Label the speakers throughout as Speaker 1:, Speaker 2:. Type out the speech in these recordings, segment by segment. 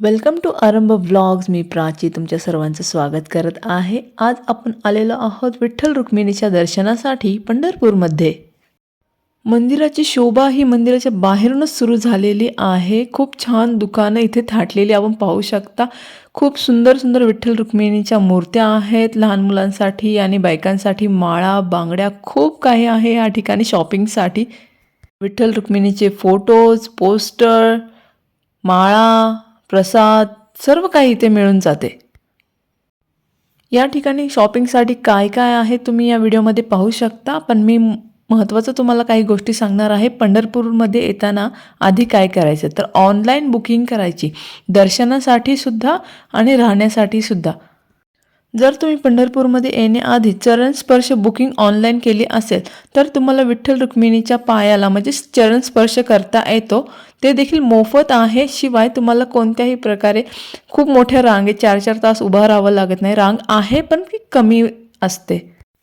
Speaker 1: Welcome to Aarambh vlogs मी प्राची. तुमच्या सर्वांचं स्वागत करत आहे. आज आपण आलेलो आहोत विठ्ठल रुक्मिणीच्या दर्शनासाठी पंढरपूरमध्ये. मंदिराची शोभा ही मंदिराच्या बाहेरूनच सुरू झालेली आहे. खूप छान दुकानं इथे थाटलेली आपण पाहू शकता. खूप सुंदर सुंदर विठ्ठल रुक्मिणीच्या मूर्त्या आहेत. लहान मुलांसाठी आणि बायकांसाठी माळा बांगड्या खूप काही आहे या ठिकाणी शॉपिंगसाठी. विठ्ठल रुक्मिणीचे फोटोज पोस्टर माळा प्रसाद सर्व काही इथे मिळून जाते. या ठिकाणी शॉपिंगसाठी काय काय आहे तुम्ही या व्हिडिओमध्ये पाहू शकता पण मी महत्त्वाचं तुम्हाला काही गोष्टी सांगणार आहे. पंढरपूरमध्ये येताना आधी काय करायचं? तर ऑनलाईन बुकिंग करायची. दर्शनासाठी सुद्धा आणि राहण्यासाठी सुद्धा. जर तुम्ही पंढरपूरमध्ये येण्याआधी चरण स्पर्श बुकिंग ऑनलाईन केली असेल तर तुम्हाला विठ्ठल रुक्मिणीच्या पायाला म्हणजे चरण स्पर्श करता येतो. ते देखील मोफत आहे शिवाय तुम्हाला कोणत्याही प्रकारे खूप मोठ्या रांगे चार चार तास उभा राहावं लागत नाही. रांग आहे पण ती कमी असते.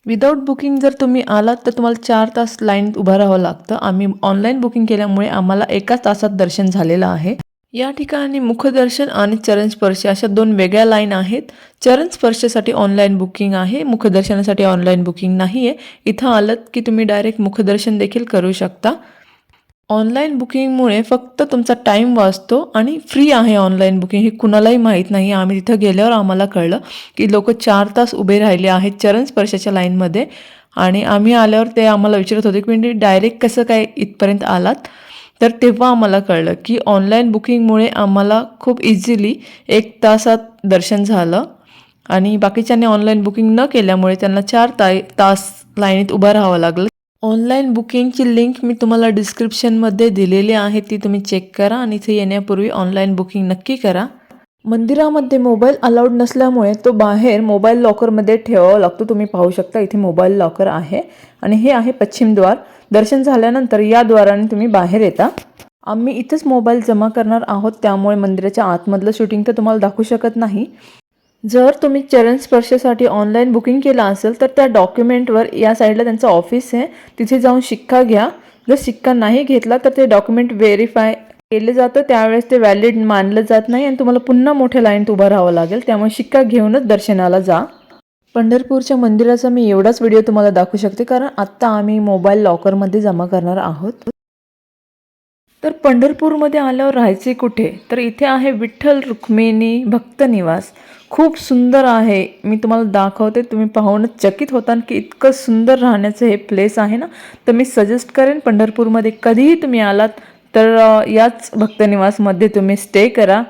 Speaker 1: विदाऊट बुकिंग जर तुम्ही आलात तर तुम्हाला चार तास लाईन उभं राहावं लागतं. आम्ही ऑनलाईन बुकिंग केल्यामुळे आम्हाला एकाच तासात दर्शन झालेलं आहे. या ठिकाणी मुखदर्शन आणि चरणस्पर्श अशा दोन वेगळ्या लाईन आहेत. चरणस्पर्शसाठी ऑनलाईन बुकिंग आहे. मुखदर्शनासाठी ऑनलाईन बुकिंग नाही आहे इथं आलं की तुम्ही डायरेक्ट मुखदर्शन देखील करू शकता. ऑनलाईन बुकिंगमुळे फक्त तुमचा टाईम वाचतो आणि फ्री आहे ऑनलाईन बुकिंग हे कुणालाही माहीत नाही. आम्ही तिथं गेल्यावर आम्हाला कळलं की लोक चार तास उभे राहिले आहेत चरणस्पर्शाच्या लाईनमध्ये आणि आम्ही आल्यावर ते आम्हाला विचारत होते की म्हणजे डायरेक्ट कसं काय इथपर्यंत आलात? तर तेव्हा आम्हाला कळलं की ऑनलाईन बुकिंगमुळे आम्हाला खूप इझिली एक तासात दर्शन झालं. आणि बाकीच्यांनी ऑनलाईन बुकिंग न केल्यामुळे त्यांना चार ताय तास लाईनीत उभं राहावं लागलं. ऑनलाईन बुकिंगची लिंक मी तुम्हाला डिस्क्रिप्शनमध्ये दिलेली आहे ती तुम्ही चेक करा आणि इथे येण्यापूर्वी ऑनलाईन बुकिंग नक्की करा. मंदिरामध्ये मोबाईल अलाउड नसल्यामुळे तो बाहेर मोबाईल लॉकरमध्ये ठेवावा लागतो. तुम्ही पाहू शकता इथे मोबाईल लॉकर आहे. आणि हे आहे पश्चिमद्वार दर्शन झाल्यानंतर या द्वाराने तुम्ही बाहेर येता. आम्ही इथंच मोबाईल जमा करणार आहोत त्यामुळे मंदिराच्या आतमधलं शूटिंग तर तुम्हाला दाखवू शकत नाही. जर तुम्ही चरण स्पर्शासाठी ऑनलाईन बुकिंग केलं असेल तर त्या डॉक्युमेंटवर या साईडला त्यांचं ऑफिस आहे. तिथे जाऊन शिक्का घ्या. जर शिक्का नाही घेतला तर ते डॉक्युमेंट व्हेरीफाय केलं जातं. त्यावेळेस ते व्हॅलिड मानलं जात नाही आणि तुम्हाला पुन्हा मोठ्या लाईनीत उभं राहावं लागेल. त्यामुळे शिक्का घेऊनच दर्शनाला जा. पंढरपूरच्या मंदिराचा मी एवढाच व्हिडिओ तुम्हाला दाखवू शकते कारण आत्ता आम्ही मोबाईल लॉकरमध्ये जमा करणार आहोत. तर पंढरपूरमध्ये आल्यावर राहायचे कुठे? तर इथे आहे विठ्ठल रुक्मिणी भक्त निवास. खूप सुंदर आहे. मी तुम्हाला दाखवते. तुम्ही पाहूनच चकित होता की इतकं सुंदर राहण्याचं हे प्लेस आहे ना? तर मी सजेस्ट करेन पंढरपूरमध्ये कधीही तुम्ही आलात तर याच भक्तनिवासमध्ये तुम्ही स्टे करा.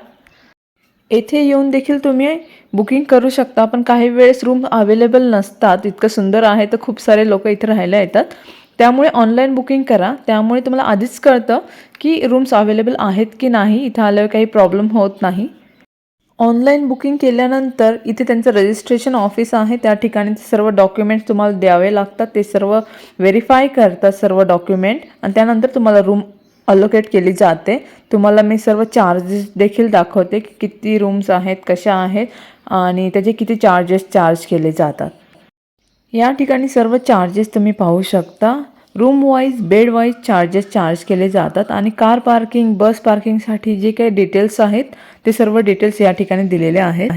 Speaker 1: येथे येऊन देखील तुम्ही बुकिंग करू शकता. पण काही वेळेस रूम अवेलेबल नसतात. इतकं सुंदर आहे तर खूप सारे लोक इथे राहायला येतात. त्यामुळे ऑनलाईन बुकिंग करा. त्यामुळे तुम्हाला आधीच कळतं की रूम्स अवेलेबल आहेत की नाही. इथं आल्यावर काही प्रॉब्लेम होत नाही. ऑनलाईन बुकिंग केल्यानंतर इथे त्यांचं रजिस्ट्रेशन ऑफिस आहे. त्या ठिकाणी सर्व डॉक्युमेंट्स तुम्हाला द्यावे लागतात. ते सर्व व्हेरीफाय करतात सर्व डॉक्युमेंट आणि त्यानंतर तुम्हाला रूम अलोकेट केली जाते. तुम्हाला मी सर्व चार्जेस देखील दाखवते की किती रूम्स आहेत कशा आहेत आणि त्याचे किती चार्जेस चार्ज केले जातात. या ठिकाणी सर्व चार्जेस तुम्ही पाहू शकता. Room wise bed wise charges charge केले जातात आणि कार पार्किंग बस पार्किंगसाठी जे काही डिटेल्स आहेत ते सर्व डिटेल्स या ठिकाणी दिलेले आहेत.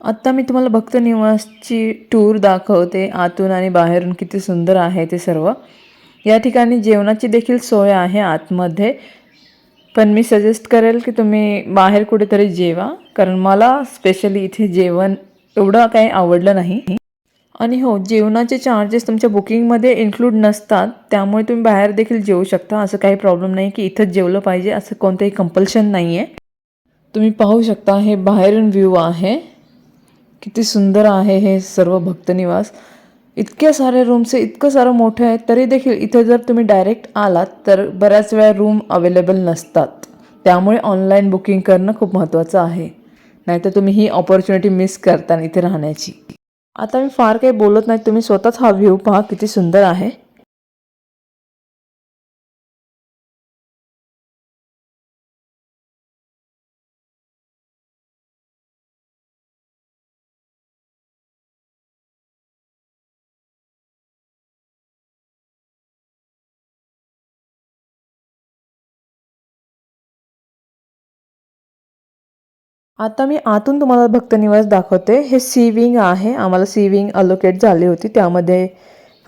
Speaker 1: आत्ता मी तुम्हाला भक्त निवासची टूर दाखवते. आतून आणि बाहेरून किती सुंदर आहे ते सर्व. या ठिकाणी जेवणाची देखील सोय आहे आतमध्ये. पण मी सजेस्ट करेल की तुम्ही बाहेर कुठेतरी जेवा कारण मला स्पेशली इथे जेवण एवढं काही आवडलं नाही. आणि हो जेवणाचे चार्जेस तुमच्या बुकिंगमध्ये इन्क्लूड नसतात त्यामुळे तुम्ही बाहेर देखील जेवू शकता. असं काही प्रॉब्लेम नाही की इथंच जेवलं पाहिजे असं कोणतंही कंपल्शन नाही आहे तुम्ही पाहू शकता हे बाहेरून व्ह्यू आहे. किती सुंदर आहे हे सर्व भक्तनिवास. इतके सारे रूम्स आहे इतकं सारं मोठं आहे तरी देखील इथे जर तुम्ही डायरेक्ट आलात तर बऱ्याच वेळा रूम अवेलेबल नसतात. त्यामुळे ऑनलाईन बुकिंग करणं खूप महत्त्वाचं आहे. नाहीतर तुम्ही ही ऑपॉर्च्युनिटी मिस करता इथे राहण्याची. आता मी फार काही बोलत नाही तुम्ही स्वतःच हा व्ह्यू पहा किती सुंदर आहे. आता मी आतून तुम्हाला भक्तनिवास दाखवते. हे सी विंग आहे. आम्हाला सी विंग अलोकेट झाली होती. त्यामध्ये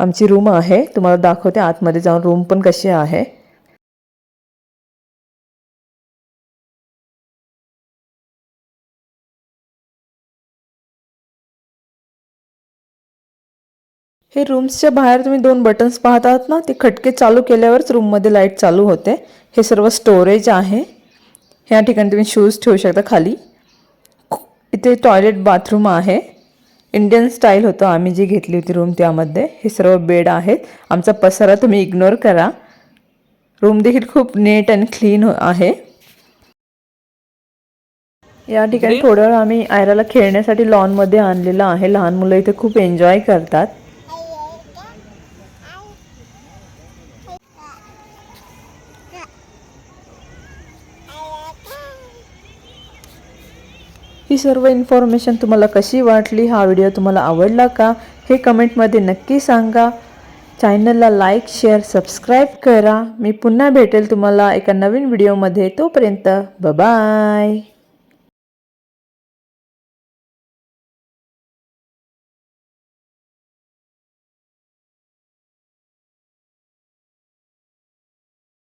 Speaker 1: आमची रूम आहे. तुम्हाला दाखवते आतमध्ये जाऊन रूम पण कशी आहे. हे रूम्सच्या बाहेर तुम्ही दोन बटन्स पाहत आहात ना ते खटके चालू केल्यावरच रूममध्ये लाइट चालू होते. हे सर्व स्टोरेज आहे. ह्या ठिकाणी तुम्ही शूज ठेवू शकता खाली. इथे टॉयलेट बाथरूम आहे. इंडियन स्टाईल होतं. आम्ही जी घेतली होती रूम त्यामध्ये. हे सर्व बेड आहेत. आमचा पसारा तुम्ही इग्नोर करा. रूम देखील खूप नीट अँड क्लीन आहे. या ठिकाणी वेळ आम्ही आयराला खेळण्यासाठी लॉनमध्ये आणलेलं आहे. लहान मुलं इथे खूप एन्जॉय करतात. ही सर्व इन्फॉर्मेशन तुम्हाला कशी वाटली? हा व्हिडिओ तुम्हाला आवडला का? हे कमेंटमध्ये नक्की सांगा. चॅनलला लाईक शेअर सबस्क्राईब करा. मी पुन्हा भेटेल तुम्हाला एका नवीन व्हिडिओमध्ये तोपर्यंत बाय